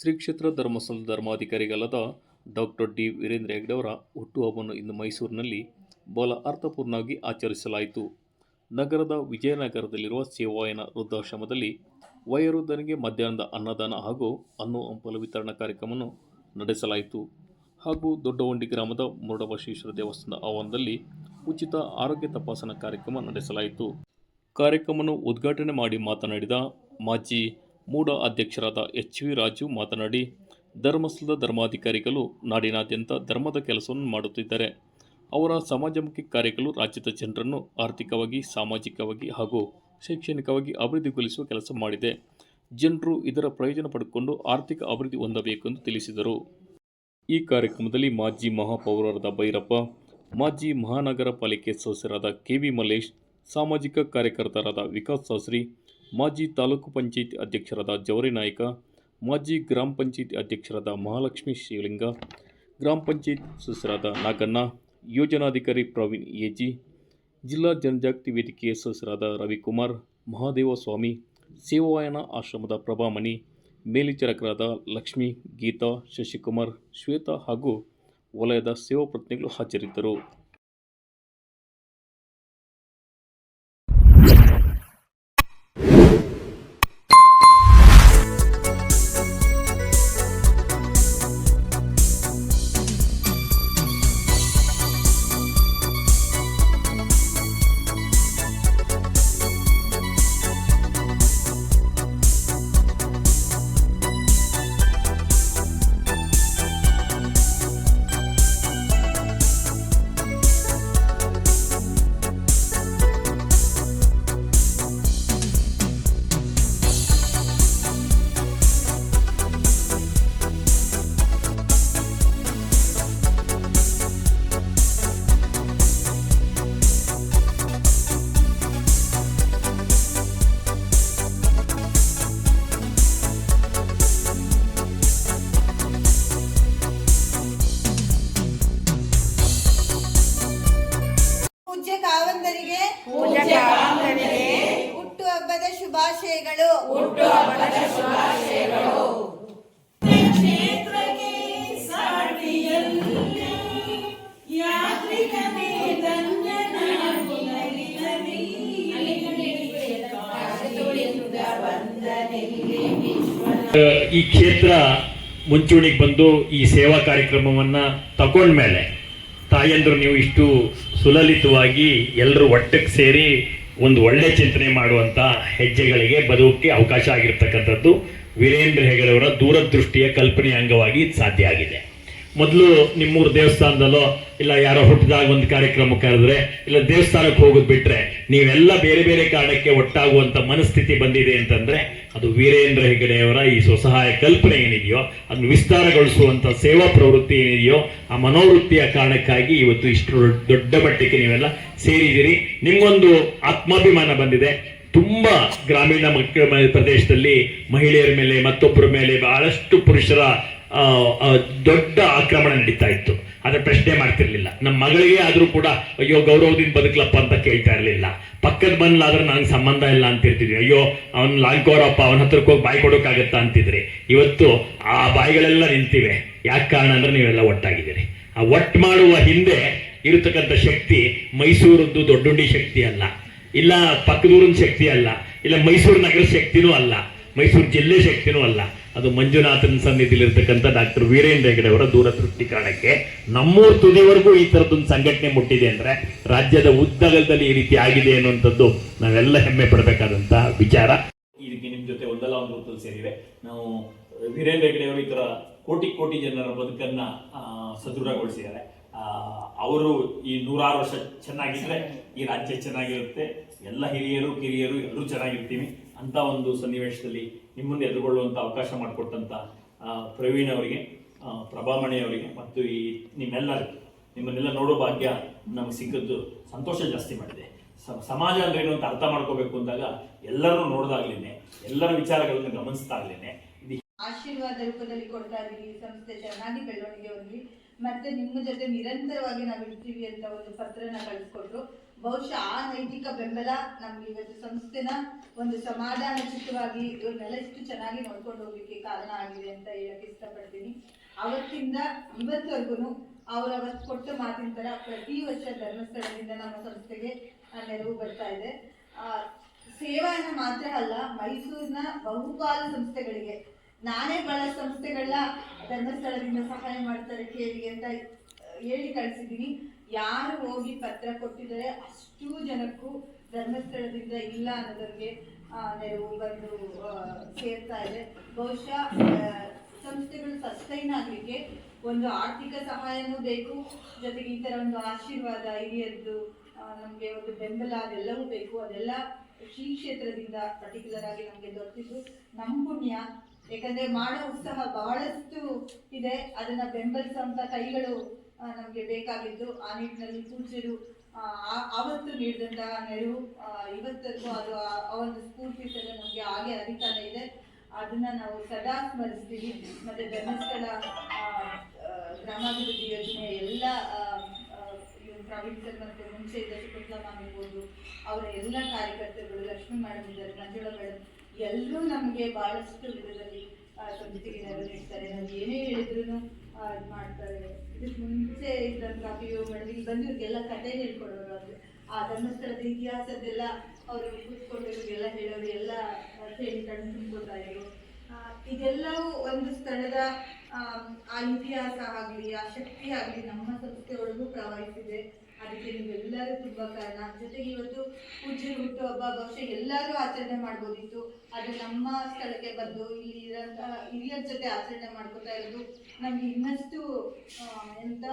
ಶ್ರೀ ಕ್ಷೇತ್ರ ಧರ್ಮಸ್ಥಳ ಧರ್ಮಾಧಿಕಾರಿಗಳಾದ doctor D Veerendra ಹೆಗ್ಡೆಯವರ ಹುಟ್ಟುಹಬ್ಬವನ್ನು ಇಂದು ಮೈಸೂರಿನಲ್ಲಿ ಬಹಳ ಅರ್ಥಪೂರ್ಣವಾಗಿ ಆಚರಿಸಲಾಯಿತು. ನಗರದ ವಿಜಯನಗರದಲ್ಲಿರುವ ಸೇವಾಯನ ವೃದ್ಧಾಶ್ರಮದಲ್ಲಿ ವಯೋವೃದ್ಧನಿಗೆ ಮಧ್ಯಾಹ್ನದ ಅನ್ನದಾನ ಹಾಗೂ ಹಣ್ಣು ಹಂಪಲ ವಿತರಣಾ ಕಾರ್ಯಕ್ರಮವನ್ನು ನಡೆಸಲಾಯಿತು. ಹಾಗೂ ದೊಡ್ಡವಂಡಿ ಗ್ರಾಮದ ಮುರುಡಬಸವೇಶ್ವರ ದೇವಸ್ಥಾನದ ಆವರಣದಲ್ಲಿ ಉಚಿತ ಆರೋಗ್ಯ ತಪಾಸಣಾ ಕಾರ್ಯಕ್ರಮ ನಡೆಸಲಾಯಿತು. ಕಾರ್ಯಕ್ರಮವನ್ನು ಉದ್ಘಾಟನೆ ಮಾಡಿ ಮಾತನಾಡಿದ ಮಾಜಿ ಮೂಡ ಅಧ್ಯಕ್ಷರಾದ ಎಚ್ ವಿ ರಾಜು ಮಾತನಾಡಿ, ಧರ್ಮಸ್ಥಳದ ಧರ್ಮಾಧಿಕಾರಿಗಳು ನಾಡಿನಾದ್ಯಂತ ಧರ್ಮದ ಕೆಲಸವನ್ನು ಮಾಡುತ್ತಿದ್ದಾರೆ. ಅವರ ಸಮಾಜಮುಖಿ ಕಾರ್ಯಗಳು ರಾಜ್ಯದ ಜನರನ್ನು ಆರ್ಥಿಕವಾಗಿ, ಸಾಮಾಜಿಕವಾಗಿ ಹಾಗೂ ಶೈಕ್ಷಣಿಕವಾಗಿ ಅಭಿವೃದ್ಧಿಗೊಳಿಸುವ ಕೆಲಸ ಮಾಡಿದೆ. ಜನರು ಇದರ ಪ್ರಯೋಜನ ಪಡೆದುಕೊಂಡು ಆರ್ಥಿಕ ಅಭಿವೃದ್ಧಿ ಹೊಂದಬೇಕೆಂದು ತಿಳಿಸಿದರು. ಈ ಕಾರ್ಯಕ್ರಮದಲ್ಲಿ ಮಾಜಿ ಮಹಾಪೌರರಾದ ಭೈರಪ್ಪ, ಮಾಜಿ ಮಹಾನಗರ ಪಾಲಿಕೆ ಸದಸ್ಯರಾದ ಕೆ ವಿ ಮಲ್ಲೇಶ್, ಸಾಮಾಜಿಕ ಕಾರ್ಯಕರ್ತರಾದ ವಿಕಾಸ್ ಶಾಸ್ತ್ರಿ ಮಾಜಿ ತಾಲೂಕು ಪಂಚಾಯಿತಿ ಅಧ್ಯಕ್ಷರಾದ ಜವರಿ ನಾಯ್ಕ, ಮಾಜಿ ಗ್ರಾಮ ಪಂಚಾಯತ್ ಅಧ್ಯಕ್ಷರಾದ ಮಹಾಲಕ್ಷ್ಮಿ ಶಿವಲಿಂಗ, ಗ್ರಾಮ ಪಂಚಾಯತ್ ಸದಸ್ಯರಾದ ನಾಗಣ್ಣ, ಯೋಜನಾಧಿಕಾರಿ ಪ್ರವೀಣ್ ಎಜಿ, ಜಿಲ್ಲಾ ಜನಜಾಗೃತಿ ವೇದಿಕೆಯ ಸದಸ್ಯರಾದ ರವಿಕುಮಾರ್ ಮಹಾದೇವ ಸ್ವಾಮಿ ಸೇವಾಯನ ಆಶ್ರಮದ ಪ್ರಭಾಮಣಿ, ಮೇಲ್ವಿಚಾರಕರಾದ ಲಕ್ಷ್ಮಿ, ಗೀತಾ, ಶಶಿಕುಮಾರ್, ಶ್ವೇತಾ ಹಾಗೂ ವಲಯದ ಸೇವಾ ಪ್ರತಿನಿಧಿಗಳು ಹಾಜರಿದ್ದರು. ವಿಶ್ವ ಈ ಕ್ಷೇತ್ರ ಮುಂಚೂಣಿಗೆ ಬಂದು ಈ ಸೇವಾ ಕಾರ್ಯಕ್ರಮವನ್ನ ತಗೊಂಡ್ಮೇಲೆ ತಾಯಂದ್ರು ನೀವು ಇಷ್ಟು ಸುಲಲಿತವಾಗಿ ಎಲ್ಲರೂ ಒಟ್ಟಕ್ಕೆ ಸೇರಿ ಒಂದು ಒಳ್ಳೆ ಚಿಂತನೆ ಮಾಡುವಂತ ಹೆಜ್ಜೆಗಳಿಗೆ ಬದುಕಕ್ಕೆ ಅವಕಾಶ ಆಗಿರ್ತಕ್ಕಂಥದ್ದು ವೀರೇಂದ್ರ ಹೆಗಡೆಯವರ ದೂರದೃಷ್ಟಿಯ ಕಲ್ಪನೆಯ ಅಂಗವಾಗಿ ಸಾಧ್ಯ ಆಗಿದೆ. ಮೊದಲು ನಿಮ್ಮೂರು ದೇವಸ್ಥಾನದಲ್ಲೋ, ಇಲ್ಲ ಯಾರೋ ಹುಟ್ಟಿದಾಗ ಒಂದು ಕಾರ್ಯಕ್ರಮ ಕರೆದ್ರೆ, ಇಲ್ಲ ದೇವಸ್ಥಾನಕ್ಕೆ ಹೋಗೋದು ಬಿಟ್ರೆ ನೀವೆಲ್ಲ ಬೇರೆ ಬೇರೆ ಕಾರಣಕ್ಕೆ ಒಟ್ಟಾಗುವಂತ ಮನಸ್ಥಿತಿ ಬಂದಿದೆ ಅಂತಂದ್ರೆ, ಅದು ವೀರೇಂದ್ರ ಹೆಗಡೆಯವರ ಈ ಸ್ವಸಹಾಯ ಕಲ್ಪನೆ ಏನಿದೆಯೋ, ಅದನ್ನು ವಿಸ್ತಾರಗೊಳಿಸುವಂತ ಸೇವಾ ಪ್ರವೃತ್ತಿ ಏನಿದೆಯೋ, ಆ ಮನೋವೃತ್ತಿಯ ಕಾರಣಕ್ಕಾಗಿ ಇವತ್ತು ಇಷ್ಟು ದೊಡ್ಡ ಮಟ್ಟಕ್ಕೆ ನೀವೆಲ್ಲ ಸೇರಿದಿರಿ ನಿಮ್ಗೊಂದು ಆತ್ಮಾಭಿಮಾನ ಬಂದಿದೆ. ತುಂಬಾ ಗ್ರಾಮೀಣ ಮಕ್ಕಳ ಪ್ರದೇಶದಲ್ಲಿ ಮಹಿಳೆಯರ ಮೇಲೆ ಮತ್ತೊಬ್ಬರ ಮೇಲೆ ಬಹಳಷ್ಟು ಪುರುಷರ ದೊಡ್ಡ ಆಕ್ರಮಣ ನಡೀತಾ ಇತ್ತು. ಆದರೆ ಪ್ರಶ್ನೆ ಮಾಡ್ತಿರ್ಲಿಲ್ಲ. ನಮ್ಮ ಮಗಳಿಗೆ ಆದರೂ ಕೂಡ, ಅಯ್ಯೋ, ಗೌರವದಿಂದ ಬದುಕಲಪ್ಪ ಅಂತ ಕೇಳ್ತಾ ಇರಲಿಲ್ಲ. ಪಕ್ಕದ ಬಂದ್ಲಾದ್ರೆ ನನಗೆ ಸಂಬಂಧ ಇಲ್ಲ ಅಂತಿರ್ತಿದ್ವಿ. ಅಯ್ಯೋ, ಅವನ್ ಲಾಲ್ಕೋರಪ್ಪ, ಅವನ ಹತ್ರಕ್ಕೆ ಹೋಗಿ ಬಾಯಿ ಕೊಡೋಕ್ಕಾಗತ್ತಾ ಅಂತಿದ್ರಿ. ಇವತ್ತು ಆ ಬಾಯಿಗಳೆಲ್ಲ ನಿಂತಿವೆ. ಯಾಕೆ ಕಾರಣ ಅಂದ್ರೆ ನೀವೆಲ್ಲ ಒಟ್ಟಾಗಿದ್ದೀರಿ. ಆ ಒಟ್ಟು ಮಾಡುವ ಹಿಂದೆ ಇರತಕ್ಕಂಥ ಶಕ್ತಿ ಮೈಸೂರದ್ದು ದೊಡ್ಡುಂಡಿ ಶಕ್ತಿ ಅಲ್ಲ. ಇಲ್ಲ, ಪಕ್ಕದೂರಿನ ಶಕ್ತಿ ಅಲ್ಲ. ಇಲ್ಲ, ಮೈಸೂರು ನಗರ ಶಕ್ತಿನೂ ಅಲ್ಲ. ಮೈಸೂರು ಜಿಲ್ಲೆ ಶಕ್ತಿನೂ ಅಲ್ಲ. ಅದು ಮಂಜುನಾಥನ ಸನ್ನಿಧಿಲಿರ್ತಕ್ಕಂಥ ಡಾಕ್ಟರ್ ವೀರೇಂದ್ರ ಹೆಗಡೆ ಅವರ ಕಾರಣಕ್ಕೆ ನಮ್ಮೂರು ತುದಿವರೆಗೂ ಈ ತರದೊಂದು ಸಂಘಟನೆ ಮುಟ್ಟಿದೆ ಅಂದ್ರೆ ರಾಜ್ಯದ ಉದ್ದಗಲದಲ್ಲಿ ಈ ರೀತಿ ಆಗಿದೆ ಅನ್ನುವಂಥದ್ದು ನಾವೆಲ್ಲ ಹೆಮ್ಮೆ ಪಡಬೇಕಾದಂತಹ ವಿಚಾರ. ಇದಕ್ಕೆ ನಿಮ್ಮ ಜೊತೆ ಒಂದಲ್ಲ ಒಂದು ರೂಪದಲ್ಲಿ ಸೇರಿವೆ. ನಾವು ವೀರೇಂದ್ರ ಹೆಗಡೆ ಅವರು ಈ ತರ ಕೋಟಿ ಕೋಟಿ ಜನರ ಬದುಕನ್ನ ಸದೃಢಗೊಳಿಸಿದ್ದಾರೆ. ಅವರು ಈ ನೂರಾರು ವರ್ಷ ಚೆನ್ನಾಗಿದ್ರೆ ಈ ರಾಜ್ಯ ಚೆನ್ನಾಗಿರುತ್ತೆ. ಎಲ್ಲ ಹಿರಿಯರು, ಕಿರಿಯರು ಎಲ್ಲರೂ ಚೆನ್ನಾಗಿರ್ತೀವಿ. ಅಂತ ಒಂದು ಸನ್ನಿವೇಶದಲ್ಲಿ ನಿಮ್ಮನ್ನು ಎದುರುಗೊಳ್ಳುವಂತ ಅವಕಾಶ ಮಾಡಿಕೊಟ್ಟಂತ ಪ್ರವೀಣ್ ಅವರಿಗೆ ಪ್ರಭಾಮಣಿ ಅವರಿಗೆ ಮತ್ತು ಈ ನಿಮ್ಮೆಲ್ಲರಿಗೂ ನಿಮ್ಮನ್ನೆಲ್ಲ ನೋಡೋ ಭಾಗ್ಯ ನಮಗೆ ಸಿಕ್ಕದ್ದು ಸಂತೋಷ ಜಾಸ್ತಿ ಮಾಡಿದೆ. ಸಮಾಜ ಅಂದ್ರೆ ಏನು ಅಂತ ಅರ್ಥ ಮಾಡ್ಕೋಬೇಕು ಅಂದಾಗ ಎಲ್ಲರೂ ನೋಡ್ದಾಗ್ಲೇನೆ, ಎಲ್ಲರ ವಿಚಾರಗಳನ್ನು ಗಮನಿಸ್ದಾಗ್ಲೇನೆ. ಆಶೀರ್ವಾದ ರೂಪದಲ್ಲಿ ಕೊಡ್ತಾ ಇದೀವಿ ಈ ಸಂಸ್ಥೆ ಚೆನ್ನಾಗಿ ಬೆಳವಣಿಗೆ ಹೋಗ್ಲಿ ಮತ್ತೆ ನಿಮ್ಮ ಜೊತೆ ನಿರಂತರವಾಗಿ ನಾವು ಇರ್ತೀವಿ ಅಂತ ಒಂದು ಪತ್ರನ ಕಳಿಸ್ಕೊಟ್ರು. ಬಹುಶಃ ಆ ನೈತಿಕ ಬೆಂಬಲ ನಮ್ಗೆ ಇವತ್ತು ಸಂಸ್ಥೆನ ಒಂದು ಸಮಾಧಾನ ಚಿತ್ತವಾಗಿ ಇವ್ರನ್ನೆಲ್ಲ ಇಷ್ಟು ಚೆನ್ನಾಗಿ ನೋಡ್ಕೊಂಡು ಹೋಗ್ಲಿಕ್ಕೆ ಕಾರಣ ಆಗಿದೆ ಅಂತ ಹೇಳಕ್ ಇಷ್ಟಪಡ್ತೀನಿ. ಅವತ್ತಿಂದ ಇವತ್ತವರೆಗೂ ಅವರವತ್ತು ಕೊಟ್ಟ ಮಾತಿನ ತರ ಪ್ರತಿ ವರ್ಷ ಧರ್ಮಸ್ಥಳದಿಂದ ನಮ್ಮ ಸಂಸ್ಥೆಗೆ ನೆರವು ಬರ್ತಾ ಇದೆ. ಆ, ಸೇವಾನ ಮಾತ್ರ ಅಲ್ಲ ಮೈಸೂರಿನ ಬಹುಪಾಲು ಸಂಸ್ಥೆಗಳಿಗೆ ನಾನೇ ಬಹಳ ಸಂಸ್ಥೆಗಳನ್ನ ಧರ್ಮಸ್ಥಳದಿಂದ ಸಹಾಯ ಮಾಡ್ತಾರೆ ಕೇಳಿ ಅಂತ ಹೇಳಿ ಕಳಿಸಿದ್ದೀನಿ. ಯಾರು ಹೋಗಿ ಪತ್ರ ಕೊಟ್ಟಿದ್ದಾರೆ ಅಷ್ಟು ಜನಕ್ಕೂ ಧರ್ಮಸ್ಥಳದಿಂದ ಇಲ್ಲ ಅನ್ನೋದಕ್ಕೆ ಆ, ನೆರವು ಬಂದು ಸೇರ್ತಾ ಇದೆ. ಬಹುಶಃ ಸಂಸ್ಥೆಗಳು ಸಸ್ಟೈನ್ ಆಗಲಿಕ್ಕೆ ಒಂದು ಆರ್ಥಿಕ ಸಹಾಯನೂ ಬೇಕು. ಜೊತೆಗೆ ಈ ಥರ ಒಂದು ಆಶೀರ್ವಾದ ಹಿರಿಯದ್ದು ನಮಗೆ ಒಂದು ಬೆಂಬಲ ಅದೆಲ್ಲವೂ ಬೇಕು. ಅದೆಲ್ಲ ಶ್ರೀ ಕ್ಷೇತ್ರದಿಂದ ಪರ್ಟಿಕ್ಯುಲರ್ ಆಗಿ ನಮಗೆ ದೊರೆತಿದ್ದು. ನಮ್ಮ ಪುಣ್ಯ. ಯಾಕಂದ್ರೆ ಮಾಡೋ ಉತ್ಸಾಹ ಬಹಳಷ್ಟು ಇದೆ. ಅದನ್ನ ಬೆಂಬಲಿಸುವಂತ ಕೈಗಳು ನಮಗೆ ಬೇಕಾಗಿದ್ದು ಆ ನಿಟ್ಟಿನಲ್ಲಿ ಪೂಜ್ಯರು ಆವತ್ತು ನೀಡಿದಂತಹ ನೆರವು ಆ, ಇವತ್ತರೆಗೂ ಅದು ಆ- ಒಂದು ಸ್ಫೂರ್ತಿ ಸಲ ನಮಗೆ ಹಾಗೆ ಅರಿತಾನೆ ಇದೆ. ಅದನ್ನ ನಾವು ಸದಾ ಸ್ಮರಿಸ್ತೀವಿ. ಮತ್ತೆ ಧರ್ಮಸ್ಥಳ ಗ್ರಾಮಾಭಿವೃದ್ಧಿ ಯೋಜನೆ ಎಲ್ಲ ಪ್ರವೀಣ್ ಸರ್ ಮತ್ತೆ ಮುಂಚೆ ಇದ್ದ ಆಗಿರ್ಬೋದು ಅವರ ಎಲ್ಲ ಕಾರ್ಯಕರ್ತರುಗಳು ಲಕ್ಷ್ಮಿ ಮೇಡಮ್ ಇದ್ದಾರೆ ಮಂಜುಳಾ ಮೇಡಮ್ ಎಲ್ಲರೂ ನಮಗೆ ಬಹಳಷ್ಟು ವಿಧದಲ್ಲಿ ನೀಡ್ತಾರೆ. ನಾವು ಏನೇ ಹೇಳಿದ್ರು ಇದು ಮಾಡ್ತಾರೆ. ಇದಕ್ಕೆ ಮುಂಚೆ ಇದ್ದಂತ ಪಿ ಯು ಇಲ್ಲಿ ಬಂದಿವ್ರಿಗೆಲ್ಲ ಕಥೆ ಹೇಳ್ಕೊಡೋರು ಅದು ಆ ಧರ್ಮಸ್ಥಳದ ಇತಿಹಾಸದ್ದೆಲ್ಲ ಅವರು ಕೂತ್ಕೊಂಡು ಇವ್ರಿಗೆಲ್ಲ ಹೇಳೋರು, ಎಲ್ಲ ಕಣ್ಣು ತುಂಬ್ಕೊತಾ ಇದ್ರು. ಇದೆಲ್ಲವೂ ಒಂದು ಸ್ಥಳದ, ಆ ಇತಿಹಾಸ ಆಗಲಿ, ಆ ಶಕ್ತಿ ಆಗಲಿ ನಮ್ಮ ಸಂಸ್ಥೆಯೊಳಗೂ ಪ್ರವಹಿಸಿದೆ. ಅದಕ್ಕೆ ನೀವೆಲ್ಲರೂ ತುಂಬಾ ಕಾರಣ. ಜೊತೆಗೆ ಇವತ್ತು ಪೂಜ್ಯರು ಹುಟ್ಟುಹಬ್ಬ ಬಹುಶಃ ಎಲ್ಲರೂ ಆಚರಣೆ ಮಾಡ್ಬೋದಿತ್ತು. ಅದು ನಮ್ಮ ಸ್ಥಳಕ್ಕೆ ಬಂದು ಇಲ್ಲಿ ಇರಂತಹ ಹಿರಿಯರ ಜೊತೆ ಆಚರಣೆ ಮಾಡ್ಕೋತಾ ಇರೋದು ನಮ್ಗೆ ಇನ್ನಷ್ಟು ಎಂತ